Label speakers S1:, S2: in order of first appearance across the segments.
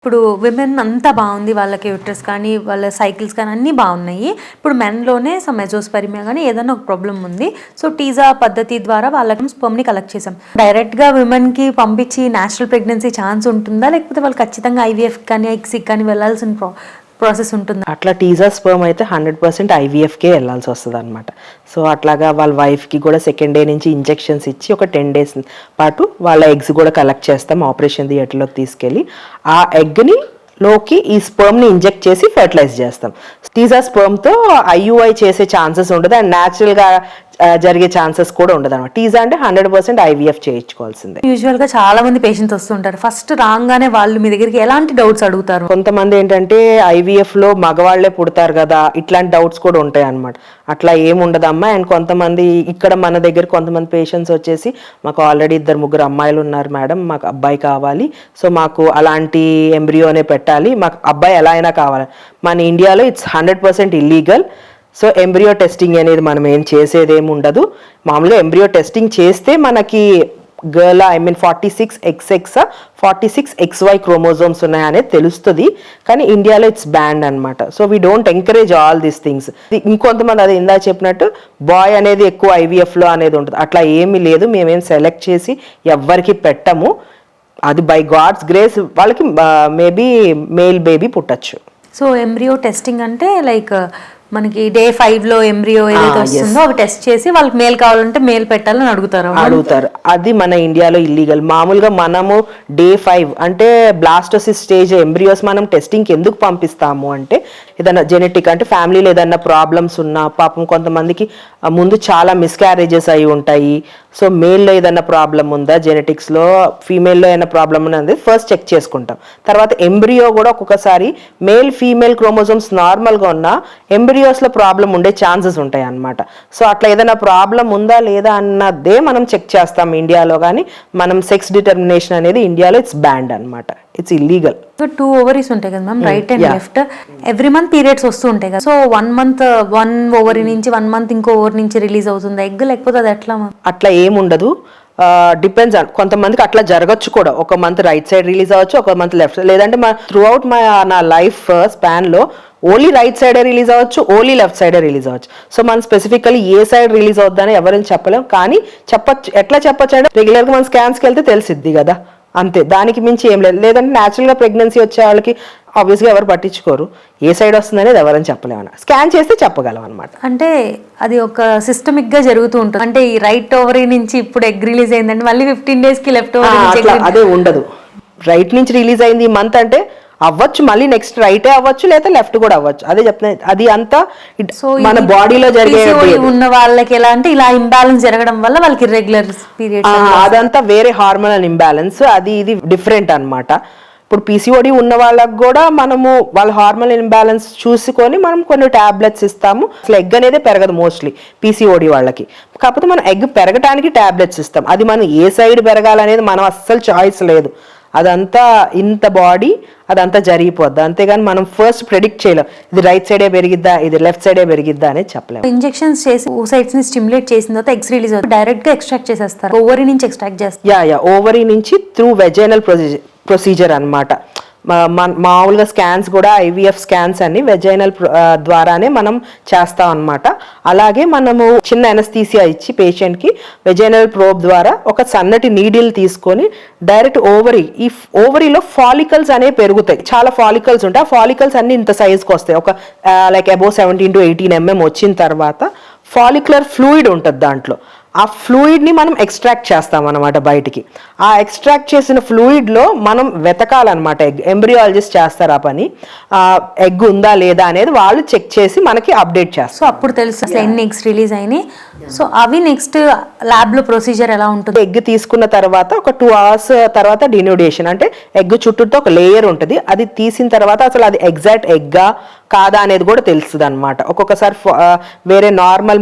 S1: ఇప్పుడు విమెన్ అంతా బాగుంది వాళ్ళకి యూట్రస్ కానీ వాళ్ళ సైకిల్స్ కానీ అన్నీ బాగున్నాయి. ఇప్పుడు మెన్లోనే సమ్ మెజోస్పెరిమియా కానీ ఏదైనా ఒక ప్రాబ్లం ఉంది. సో టీజా పద్ధతి ద్వారా వాళ్ళకి స్పర్మ్ని కలెక్ట్ చేసాం డైరెక్ట్గా విమెన్కి పంపించి న్యాచురల్ ప్రెగ్నెన్సీ ఛాన్స్ ఉంటుందా? లేకపోతే వాళ్ళు ఖచ్చితంగా ఐవీఎఫ్ కానీ ఎక్సిక్ కానీ వెళ్ళాల్సిన ప్రాసెస్ ఉంటుంది.
S2: అట్లా టీజర్ స్పర్మ్ అయితే హండ్రెడ్ పర్సెంట్ ఐవీఎఫ్కే వెళ్ళాల్సి వస్తుంది అనమాట సో అట్లాగా వాళ్ళ వైఫ్కి కూడా సెకండ్ డే నుంచి ఇంజెక్షన్స్ ఇచ్చి ఒక టెన్ డేస్ పాటు వాళ్ళ ఎగ్స్ కూడా కలెక్ట్ చేస్తాం ఆపరేషన్ థియేటర్లోకి తీసుకెళ్ళి. ఆ ఎగ్ని లోకి ఈ స్పర్మ్ని ఇంజెక్ట్ చేసి ఫెర్టిలైజ్ చేస్తాం. టీజా స్పర్మ్తో ఐయుఐ చేసే ఛాన్సెస్ ఉండదు. అండ్ న్యాచురల్గా జరిగే ఛాన్సెస్ కూడా ఉండదు అనమాట టీజా అంటే హండ్రెడ్ పర్సెంట్ ఐవీఎఫ్ చేయించుకోవాల్సిందే.
S1: యూజువల్గా చాలా మంది పేషెంట్స్ వస్తుంటారు ఫస్ట్ రాగానే వాళ్ళు మీ దగ్గరికి ఎలాంటి డౌట్స్ అడుగుతారు?
S2: కొంతమంది ఏంటంటే ఐవీఎఫ్లో మగవాళ్ళే పుడతారు కదా ఇట్లాంటి డౌట్స్ కూడా ఉంటాయి అన్నమాట అట్లా ఏం ఉండదమ్మా అండ్ కొంతమంది ఇక్కడ మన దగ్గర కొంతమంది పేషెంట్స్ వచ్చేసి మాకు ఆల్రెడీ ఇద్దరు ముగ్గురు అమ్మాయిలు ఉన్నారు మేడం మాకు అబ్బాయి కావాలి. సో మాకు అలాంటి ఎంబ్రియోనే పెట్టాలి. మాకు అబ్బాయి ఎలా అయినా కావాలి. మన ఇండియాలో it's hundred percent illegal so embryo testing అనేది మనం ఏం చేసేదేమి ఉండదు. మామూలుగా ఎంబ్రియో టెస్టింగ్ చేస్తే మనకి girl I mean forty six X X forty six X Y chromosomes ఉన్నాయనేది తెలుస్తుంది. కానీ ఇండియాలో ఇట్స్ బ్యాండ్ అనమాట so we don't encourage all these things ఇంకొంతమంది అది ఇందా చెప్పినట్టు బాయ్ అనేది ఎక్కువ ఐవీఎఫ్లో అనేది ఉంటుంది. అట్లా ఏమీ లేదు. మేమేం సెలెక్ట్ చేసి ఎవ్వరికి పెట్టము. అది బై గాడ్స్ గ్రేస్ వాళ్ళకి మేబీ మేల్ బేబీ పుట్టచ్చు.
S1: సో ఎంబ్రియో టెస్టింగ్ అంటే లైక్ మనకి డే ఫైవ్లో ఎంబ్రియో ఏదైతే
S2: Ah, yes.
S1: వస్తుందో అవి టెస్ట్ చేసి వాళ్ళకి మేల్ కావాలంటే మేల్ పెట్టాలని అడుగుతారు
S2: అడుగుతారు. అది మన ఇండియాలో ఇల్లీగల్ మామూలుగా మనము డే ఫైవ్ అంటే బ్లాస్టోసిస్ స్టేజ్ ఎంబ్రియోస్ మనం టెస్టింగ్కి ఎందుకు పంపిస్తాము అంటే ఏదైనా జెనెటిక్ అంటే ఫ్యామిలీలో ఏదైనా ప్రాబ్లమ్స్ ఉన్నా పాపం కొంతమందికి ముందు చాలా మిస్క్యారేజెస్ అయి ఉంటాయి. సో మేల్లో ఏదైనా ప్రాబ్లం ఉందా? జెనెటిక్స్లో ఫీమేల్లో ఏదైనా ప్రాబ్లం ఉన్నది ఫస్ట్ చెక్ చేసుకుంటాం. తర్వాత ఎంబ్రియో కూడా ఒక్కొక్కసారి మేల్ ఫీమేల్ క్రోమోజోమ్స్ నార్మల్గా ఉన్నా ఎంబ్రియోస్లో ప్రాబ్లం ఉండే ఛాన్సెస్ ఉంటాయి అన్నమాట. సో అట్లా ఏదైనా ప్రాబ్లం ఉందా లేదా అన్నదే మనం చెక్ చేస్తాం ఇండియాలో కానీ మనం సెక్స్ డిటర్మినేషన్ అనేది ఇండియాలో ఇట్స్ బ్యాండ్ అన్నమాట. ఇట్స్ ఇల్లీగల్
S1: టూ ఓవరీస్ ఉంటాయి కదా ma'am right and. Left every month periods వస్తూ ఉంటాయి కదా. So one month one ovary నుంచి వన్ మంత్ ఇంకో ఓవర్ నుంచి రిలీజ్ అవుతుంది. ఎగ్ లేకపోతే అది ఎట్లా మ్యామ్
S2: అట్లా ఏముండదు డిపెండ్స్ ఆన్ కొంతమందికి అట్లా జరగచ్చు కూడా. ఒక మంత్ రైట్ సైడ్ రిలీజ్ అవ్వచ్చు ఒక మంత్ లెఫ్ట్ లేదంటే మా త్రూ అవుట్ మా నా లైఫ్ స్పాన్లో ఓన్లీ రైట్ సైడే రిలీజ్ అవ్వచ్చు ఓన్లీ లెఫ్ట్ సైడే రిలీజ్ అవ్వచ్చు. సో మనం స్పెసిఫికల్లీ ఏ సైడ్ రిలీజ్ అవుద్దని ఎవరైనా చెప్పలేం. కానీ చెప్పచ్చు ఎట్లా చెప్పచ్చు అంటే రెగ్యులర్గా మనం స్కాన్స్కి వెళ్తే తెలిసిద్ది కదా. అంతే. దానికి మించి ఏం లేదు. లేదంటే న్యాచురల్గా ప్రెగ్నెన్సీ వచ్చే వాళ్ళకి ఆబ్వియస్గా ఎవరు పట్టించుకోరు. ఏ సైడ్ వస్తుంది అనేది ఎవరైనా చెప్పలేమన్నా. స్కాన్ చేస్తే చెప్పగలం అనమాట
S1: అంటే అది ఒక సిస్టమిక్గా జరుగుతూ ఉంటుంది. అంటే ఈ రైట్ ఓవరీ నుంచి ఇప్పుడు ఎగ్ రిలీజ్ అయిందంటే మళ్ళీ ఫిఫ్టీన్ డేస్కి లెఫ్ట్ ఓవరీ
S2: అదే ఉండదు. రైట్ నుంచి రిలీజ్ అయింది ఈ మంత్ అంటే అవ్వచ్చు మళ్ళీ నెక్స్ట్ రైటే అవ్వచ్చు లేదా లెఫ్ట్ కూడా అవ్వచ్చు. అదే చెప్తున్నా అది అంతా మన బాడీలో జరిగే
S1: ఉన్న వాళ్ళకి ఎలా అంటే ఇలా ఇంబ్యాలెన్స్ జరగడం వల్ల వాళ్ళకి ఇర్రెగ్యులర్ పీరియడ్స్
S2: ఆ, అదంతా వేరే హార్మోనల్ ఇంబ్యాలెన్స్ అది ఇది డిఫరెంట్ అన్నమాట. ఇప్పుడు పీసీఓడి ఉన్న వాళ్ళకి కూడా మనము వాళ్ళ హార్మోనల్ ఇంబ్యాలెన్స్ చూసుకొని మనం కొన్ని టాబ్లెట్స్ ఇస్తాము. అసలు ఎగ్ అనేది పెరగదు మోస్ట్లీ పీసీఓడి వాళ్ళకి. కాకపోతే మనం ఎగ్ పెరగటానికి టాబ్లెట్స్ ఇస్తాం. అది మనం ఏ సైడ్ పెరగాలనేది మనం అస్సలు చాయిస్ లేదు. అదంతా ఇంత బాడీ అదంతా జరిగిపోద్ది. అంతేగాని మనం ఫస్ట్ ప్రెడిక్ట్ చేయలేం. ఇది రైట్ సైడే పెరిగిద్దా ఇది లెఫ్ట్ సైడే పెరిగిద్దా అనేది చెప్పలేము
S1: ఇంజెక్షన్స్ చేసి ఓసైట్స్ని స్టిమ్యులేట్ చేసిన తర్వాత ఎగ్స్ రిలీజ్ అవుతుంది. డైరెక్ట్గా ఎక్స్ట్రాక్ట్ చేసేస్తారు. ఓవరీ నుంచి ఎక్స్ట్రాక్ట్ చేస్తారు.
S2: యా యా ఓవరీ నుంచి త్రూ వెజైనల్ ప్రొసీజర్ ప్రొసీజర్ అనమాట మామూలుగా స్కాన్స్ కూడా ఐవీఎఫ్ స్కాన్స్ అన్ని వెజైనల్ ద్వారానే మనం చేస్తాం అన్నమాట. అలాగే మనము చిన్న ఎనస్థీసియా ఇచ్చి పేషెంట్కి వెజైనల్ ప్రోబ్ ద్వారా ఒక సన్నటి నీడిల్ తీసుకొని డైరెక్ట్ ఓవరీ ఈ ఓవరీలో ఫాలికల్స్ అనేవి పెరుగుతాయి. చాలా ఫాలికల్స్ ఉంటాయి. ఆ ఫాలికల్స్ అన్ని ఇంత సైజ్కి వస్తాయి. ఒక like above seventeen to eighteen MM వచ్చిన తర్వాత ఫాలిక్యులర్ ఫ్లూయిడ్ ఉంటుంది దాంట్లో. ఆ ఫ్లూయిడ్ని మనం ఎక్స్ట్రాక్ట్ చేస్తాం అనమాట బయటికి. ఆ ఎక్స్ట్రాక్ట్ చేసిన ఫ్లూయిడ్లో మనం వెతకాలన్నమాట. ఎగ్ ఎంబ్రియాలజిస్ట్ చేస్తారు ఆ పని. ఎగ్ ఉందా లేదా అనేది వాళ్ళు చెక్ చేసి మనకి అప్డేట్ చేస్తారు.
S1: సో అప్పుడు తెలుసు అసలు ఎన్ని ఎగ్స్ రిలీజ్ అయినాయి. సో అవి నెక్స్ట్ ల్యాబ్లో ప్రొసీజర్ ఎలా ఉంటుంది?
S2: ఎగ్ తీసుకున్న తర్వాత ఒక టూ అవర్స్ తర్వాత డినోడేషన్ అంటే ఎగ్ చుట్టూతో ఒక లేయర్ ఉంటుంది. అది తీసిన తర్వాత అసలు అది ఎగ్జాక్ట్ ఎగ్గా కాదా అనేది కూడా తెలుస్తుంది అనమాట ఒక్కొక్కసారి వేరే నార్మల్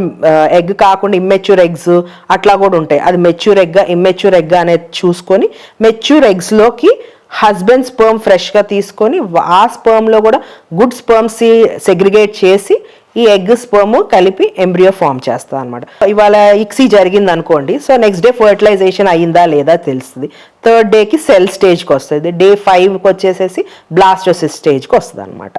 S2: ఎగ్ కాకుండా ఇమ్మెచ్యూర్ ఎగ్స్ అట్లా కూడా ఉంటాయి. అది మెచ్యూర్ ఎగ్గా ఇమ్మెచ్యూర్ ఎగ్గా అనేది చూసుకొని మెచ్యూర్ ఎగ్స్లోకి హస్బెండ్ స్పర్మ్ ఫ్రెష్గా తీసుకొని ఆ స్పర్మ్లో కూడా గుడ్ స్పర్మ్స్ సెగ్రిగేట్ చేసి ఈ ఎగ్ స్పర్మ్ కలిపి ఎంబ్రియో ఫామ్ చేస్తా అనమాట ఇవాళ ఇక్సీ జరిగింది అనుకోండి. సో నెక్స్ట్ డే ఫర్టిలైజేషన్ అయిందా లేదా తెలుస్తుంది. థర్డ్ డేకి సెల్ స్టేజ్కి వస్తుంది. డే ఫైవ్కి వచ్చేసేసి బ్లాస్టోసిస్ స్టేజ్కి వస్తుంది అనమాట